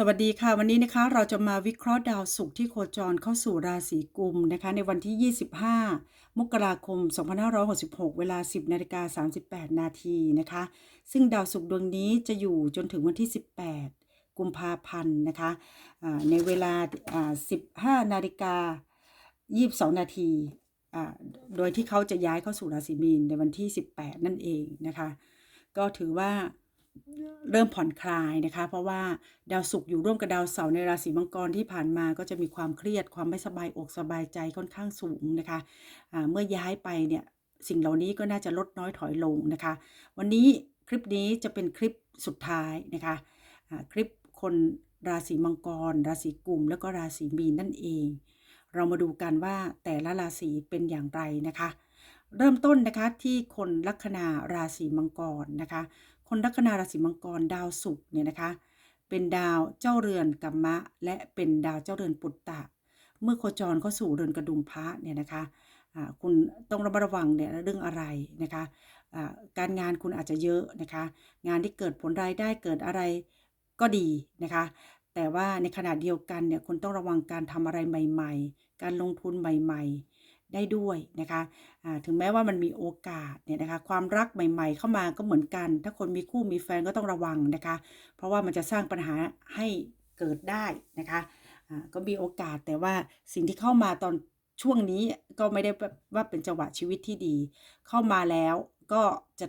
สวัสดีค่ะ วันนี้นะคะเราจะมาวิเคราะห์ดาวศุกร์ที่โคจรเข้าสู่ราศีกุมนะคะในวันที่ 25 มกราคม 2566 เวลา 10นาฬิกา38 นาทีนะคะ ซึ่งดาวศุกร์ดวงนี้จะอยู่จนถึงวันที่ 18 กุมภาพันธ์นะคะในเวลา 15 นาฬิกา 22 นาทีอ่าโดยที่เขาจะย้ายเข้าสู่ราศีมีนในวันที่ 18 นั่นเองนะคะ ก็ถือว่า เริ่มผ่อนคลายนะคะ เพราะว่าดาวศุกร์อยู่ร่วมกับดาวเสาร์ในราศีมังกรที่ผ่านมาก็จะมีความเครียดความไม่สบายอกสบายใจค่อนข้างสูงนะคะะเมื่อย้ายไปเนี่ยสิ่งเหล่านี้ก็น่าจะลดน้อยถอยลงนะคะ วันนี้คลิปนี้จะเป็นคลิปสุดท้ายนะคะะคลิปคนราศีมังกร ราศีกุมแล้วก็ราศีมีนนั่นเอง เรามาดูกันว่าแต่ละราศีเป็นอย่างไรนะคะ เริ่มต้นนะคะที่คนลัคนาราศีมังกรนะคะ คนลัคนาราศีมังกรดาวศุกร์เนี่ยนะคะ เป็นดาวเจ้าเรือนกัมมะ และเป็นดาวเจ้าเรือนปุตตะ เมื่อโคจรเข้าสู่เรือนกระดุมพระเนี่ยนะคะะคุณต้องระมัดระวังเนี่ยเรื่องอะไรนะคะะการงานคุณอาจจะเยอะนะคะ งานที่เกิดผลรายได้เกิดอะไรก็ดีนะคะ แต่ว่าในขณะเดียวกันเนี่ยคุณต้องระวังการทำอะไรใหม่ ๆ การลงทุนใหม่ ๆ ได้ด้วยนะคะถึงแม้ว่ามันมีโอกาสเนี่ยนะคะความรักใหม่ๆ เข้ามาก็เหมือนกัน ถ้าคนมีคู่มีแฟนก็ต้องระวังนะคะ เพราะว่ามันจะสร้างปัญหาให้เกิดได้นะคะก็มีโอกาสแต่ว่าสิ่งที่เข้ามาตอนช่วงนี้ก็ไม่ได้ว่าเป็นจังหวะชีวิตที่ดี เข้ามาแล้วก็จะ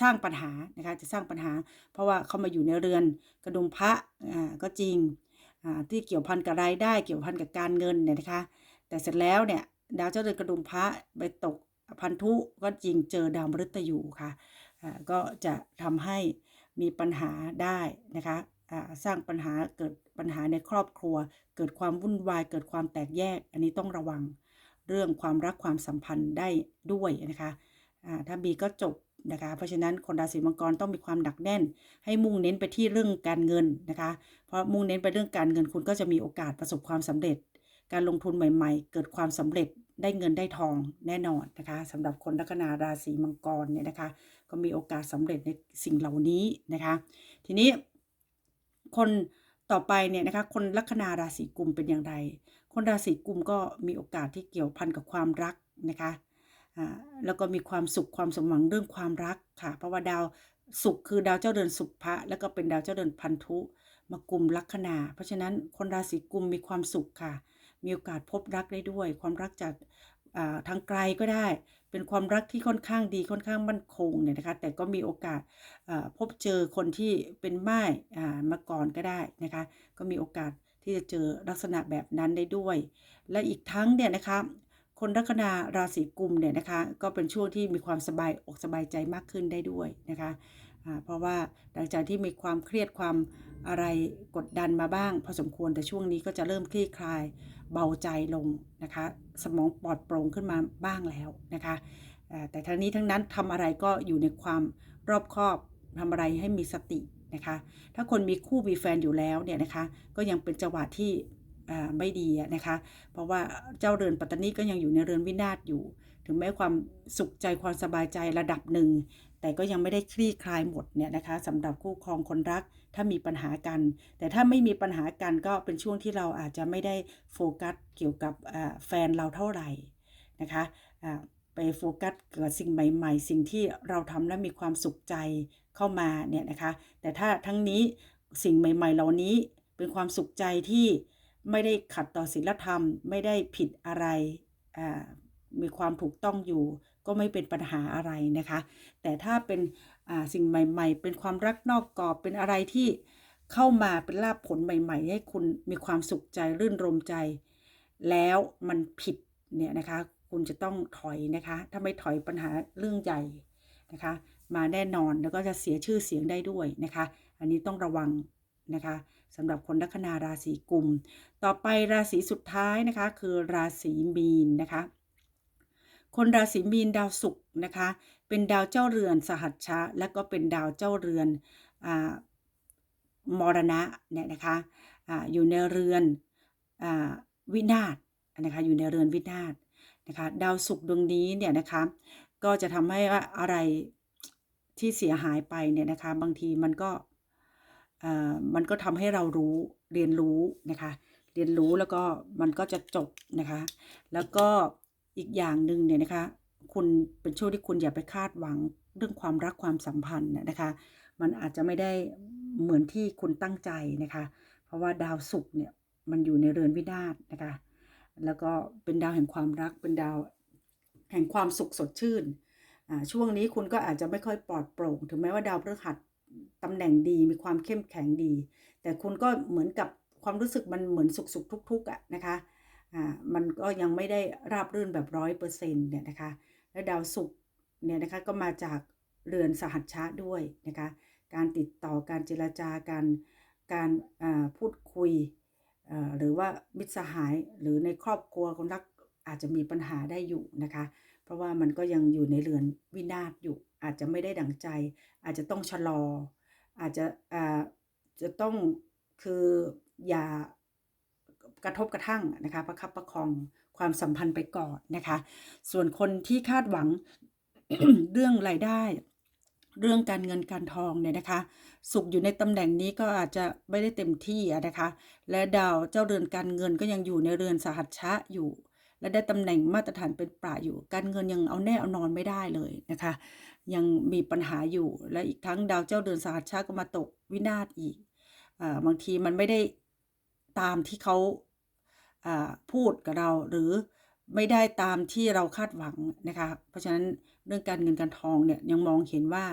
สร้างปัญหานะคะจะสร้างปัญหา เพราะว่าเขามาอยู่ในเรือนกระดุมพระอ่าก็จริงอ่าที่เกี่ยวพันกับรายได้เกี่ยวพันกับการเงินเนี่ยนะคะ แต่เสร็จแล้วเนี่ย ดาวเจ้าเรือนกระดุมพระไปตกพันธุก็จริงเจอดาวมฤตยูค่ะก็จะทำให้มีปัญหาได้นะคะสร้างปัญหาเกิดปัญหาในครอบครัว เกิดความวุ่นวายเกิดความแตกแยก อันนี้ต้องระวังเรื่องความรักความสัมพันธ์ได้ด้วยนะคะถ้าบีก็จบนะคะเพราะฉะนั้นคนราศีมังกรต้องมีความหนักแน่น ให้มุ่งเน้นไปที่เรื่องการเงินนะคะ เพราะมุ่งเน้นไปเรื่องการเงินคุณก็จะมีโอกาสประสบความสำเร็จ การลงทุนใหม่ ๆ เกิดความสำเร็จได้เงินได้ทองแน่นอนนะคะสำหรับคนลัคนาราศีมังกรเนี่ยนะคะ ก็มีโอกาสสำเร็จในสิ่งเหล่านี้นะคะ ทีนี้คนต่อไปเนี่ยนะคะคนลัคนาราศีกุมเป็นอย่างไร คนราศีกุมก็มีโอกาสที่เกี่ยวพันกับความรักนะคะแล้วก็มีความสุขความสมหวังเรื่องความรักค่ะ เพราะว่าดาวสุขคือดาวเจ้าเดือนสุภะแล้วก็เป็นดาวเจ้าเดือนพันธุมากุมลัคนา เพราะฉะนั้นคนราศีกุมมีความสุขค่ะ มีโอกาสพบรักได้ด้วย ความรักจากทางไกลก็ได้ เป็นความรักที่ค่อนข้างดีค่อนข้างมั่นคงเนี่ยนะคะแต่ก็มีโอกาสพบเจอคนที่เป็นไม้มาก่อนก็ได้นะคะก็มีโอกาสที่จะเจอลักษณะแบบนั้นได้ด้วย และอีกทั้งเนี่ยนะคะคนลัคนาราศีกุมเนี่ยนะคะก็เป็นช่วงที่มีความสบายอกสบายใจมากขึ้นได้ด้วยนะคะ เพราะว่าหลังจากที่มีความเครียดความอะไรกดดันมาบ้าง พอสมควรแต่ช่วงนี้ก็จะเริ่มคลี่คลาย เบาใจลงนะคะ สมองปลอดโปร่งขึ้นมาบ้างแล้วนะคะแต่ทั้งนี้ทั้งนั้นทำอะไรก็อยู่ในความรอบคอบทำอะไรให้มีสตินะคะ ถ้าคนมีคู่มีแฟนอยู่แล้วเนี่ยนะคะ ก็ยังเป็นจังหวะที่ไม่ดีนะคะ เพราะว่าเจ้าเรือนปัตตานีก็ยังอยู่ในเรือนวินาศอยู่ ถึงแม้ความสุขใจความสบายใจระดับหนึ่ง แต่ก็ยังไม่ได้คลี่คลายหมดเนี่ยนะคะสำหรับคู่ครองคนรักถ้ามีปัญหากัน แต่ถ้าไม่มีปัญหากันก็เป็นช่วงที่เราอาจจะไม่ได้โฟกัสเกี่ยวกับแฟนเราเท่าไหร่นะคะไปโฟกัสเกิดสิ่งใหม่ๆ สิ่งที่เราทำแล้วมีความสุขใจเข้ามาเนี่ยนะคะ แต่ถ้าทั้งนี้สิ่งใหม่ ๆ เหล่านี้เป็นความสุขใจที่ไม่ได้ขัดต่อศีลธรรม ไม่ได้ผิดอะไรมีความถูกต้องอยู่ ก็ไม่เป็นปัญหาอะไรนะคะ แต่ถ้าเป็นสิ่งใหม่ ๆ เป็นความรักนอกกรอบเป็นอะไรที่เข้ามาเป็นลาบผลใหม่ ๆ ให้คุณมีความสุขใจรื่นรมใจ แล้วมันผิดเนี่ยนะคะ คุณจะต้องถอยนะคะ ถ้าไม่ถอยปัญหาเรื่องใหญ่นะคะ มาแน่นอนแล้วก็จะเสียชื่อเสียงได้ด้วยนะคะ อันนี้ต้องระวังนะคะสำหรับคนลัคนาราศีกุม ต่อไปราศีสุดท้ายนะคะ คือราศีมีนนะคะ คนราศีมีนดาวศุกร์นะคะ เป็นดาวเจ้าเรือนสหัชชะ และก็เป็นดาวเจ้าเรือนอมรณะเนี่ยนะคะออยู่ในเรือนอวินาศนะคะอยู่ในเรือนวินาศนะคะดาวศุกร์ดวงนี้เนี่ยนะคะก็จะทำให้อะไรที่เสียหายไปเนี่ยนะคะบางทีมันก็มันก็ทำให้เรารู้เรียนรู้นะคะ เรียนรู้แล้วก็มันก็จะจบนะคะ แล้วก็ อีกอย่างหนึ่งเนี่ยนะคะคุณเป็นช่วงที่คุณอย่าไปคาดหวังเรื่องความรักความสัมพันธ์นะคะ มันอาจจะไม่ได้เหมือนที่คุณตั้งใจนะคะ เพราะว่าดาวศุกร์เนี่ยมันอยู่ในเรือนวินาศนะคะ แล้วก็เป็นดาวแห่งความรักเป็นดาวแห่งความสุขสดชื่น ช่วงนี้คุณก็อาจจะไม่ค่อยปลอดโปร่ง ถึงแม้ว่าดาวพฤหัสตำแหน่งดีมีความเข้มแข็งดี แต่คุณก็เหมือนกับความรู้สึกมันเหมือนสุขๆทุกๆอะนะคะ มันก็ยังไม่ได้ราบรื่นแบบร้อยเปอร์เซ็นต์เนี่ยนะคะ และดาวศุกร์เนี่ยนะคะก็มาจากเรือนสหัชชะด้วยนะคะ การติดต่อการเจรจาการการพูดคุย หรือว่ามิตรสหายหรือในครอบครัวคนรักอาจจะมีปัญหาได้อยู่นะคะ เพราะว่ามันก็ยังอยู่ในเรือนวินาศอยู่ อาจจะไม่ได้ดั่งใจ อาจจะต้องชะลอ อาจจะอาจะต้องคืออย่า กระทบกระทั่งนะคะประคับประคองความสัมพันธ์ไปก่อนนะคะ ส่วนคนที่คาดหวังเรื่องรายได้ เรื่องการเงินการทองเนี่ยนะคะ สุขอยู่ในตำแหน่งนี้ก็อาจจะไม่ได้เต็มที่นะคะ และดาวเจ้าเรือนการเงินก็ยังอยู่ในเรือนสหัชชะอยู่ และได้ตำแหน่งมาตรฐานเป็นป่าอยู่ การเงินยังเอาแน่เอานอนไม่ได้เลยนะคะ ยังมีปัญหาอยู่และอีกทั้งดาวเจ้าเรือนสหัชชะก็มาตกวินาศอีกอบางทีมันไม่ได้ตามที่เขา พูดกับเราหรือไม่ได้ตามที่เราคาดหวังนะคะ เพราะฉะนั้นเรื่องการเงินการทองเนี่ยยังมองเห็นว่า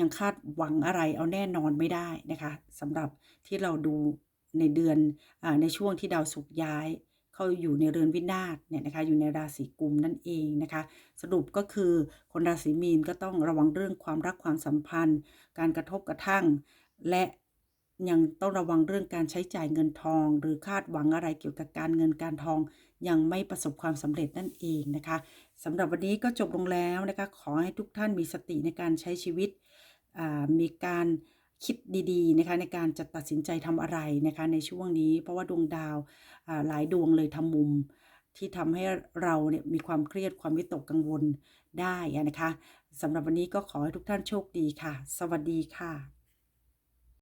ยังคาดหวังอะไรเอาแน่นอนไม่ได้นะคะสำหรับที่เราดูในเดือนอในช่วงที่ดาวศุกร์ย้าย เข้าอยู่ในเรือนวินาศเนี่ยนะคะอยู่ในราศีกุมนั่นเองนะคะ สรุปก็คือคนราศีมีนก็ต้องระวังเรื่องความรักความสัมพันธ์ การกระทบกระทั่ง และ ยังต้องระวังเรื่องการใช้จ่ายเงินทอง หรือคาดหวังอะไรเกี่ยวกับการเงินการทอง ยังไม่ประสบความสำเร็จนั่นเองนะคะสำหรับวันนี้ก็จบลงแล้วนะคะ ขอให้ทุกท่านมีสติในการใช้ชีวิตมีการคิดดีๆนะคะในการจะตัดสินใจทำอะไรนะคะในช่วงนี้ เพราะว่าดวงดาวาหลายดวงเลยทำมุมที่ทำให้เราเนี่ยมีความเครียดความวิตกกังวลได้นะคะสำหรับวันนี้ก็ขอให้ทุกท่านโชคดีค่ะ สวัสดีค่ะ